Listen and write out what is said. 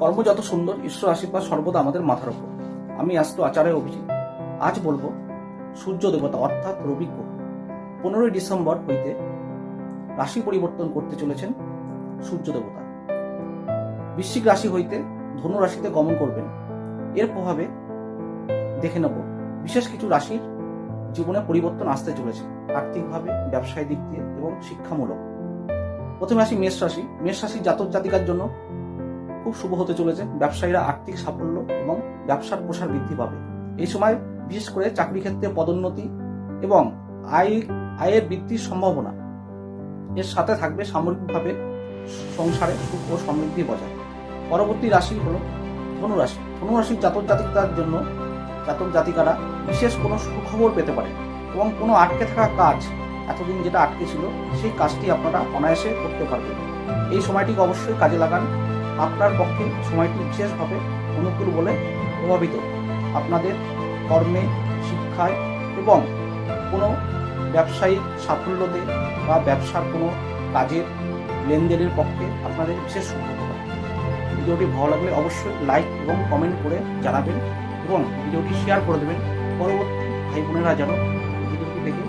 কর্ম যত সুন্দর, ঈশ্বর আশীর্বাদ সর্বদা আমাদের মাথার উপর। আমি আস্তু আচার্য অভিজিৎ আজ বলব, সূর্য দেবতা অর্থাৎ রবি গ্রহ পনেরোই ডিসেম্বর হইতে রাশি পরিবর্তন করতে চলেছেন সূর্য দেবতা। বৃশ্চিক রাশি হইতে ধনু রাশিতে গমন করবেন। এর প্রভাবে দেখে নেব, বিশেষ কিছু রাশির জীবনে পরিবর্তন আসতে চলেছে, আর্থিকভাবে, ব্যবসায় দিক দিয়ে এবং শিক্ষামূলক। প্রথমে আসি মেষ রাশি। মেষ রাশির জাতক জাতিকার জন্য খুব শুভ হতে চলেছে। ব্যবসায়ীরা আর্থিক সাফল্য এবং ব্যবসার প্রসার বৃদ্ধি পাবে। এই সময় বিশেষ করে চাকরি ক্ষেত্রে পদোন্নতি এবং আয়, আয়ের বৃদ্ধির সম্ভাবনা এর সাথে থাকবে সামগ্রিকভাবে সংসারে সুখ ও সমৃদ্ধি বজায়। পরবর্তী রাশি হল ধনুরাশি। ধনুরাশির জাতক জাতিকার জন্য জাতক জাতিকারা বিশেষ কোনো সুখবর পেতে পারে এবং কোনো আটকে থাকা কাজ এতদিন যেটা আটকে ছিল, সেই কাজটি আপনারা অনায়াসে করতে পারবেন। এই সময়টিকে অবশ্যই কাজে লাগান। আপনার পক্ষে সময়টি বিশেষভাবে অনুকূল বলে প্রভাবিত। আপনাদের কর্মে, শিক্ষায় এবং কোনো ব্যবসায়িক সাফল্যতে বা ব্যবসার কোনো কাজের লেনদেনের পক্ষে আপনাদের বিশেষ সুবিধা ভিডিওটি ভালো লাগলে অবশ্যই লাইক এবং কমেন্ট করে জানাবেন এবং ভিডিওটি শেয়ার করে দেবেন। পরবর্তী ভাই বোনেরা যেন ভিডিওটি দেখে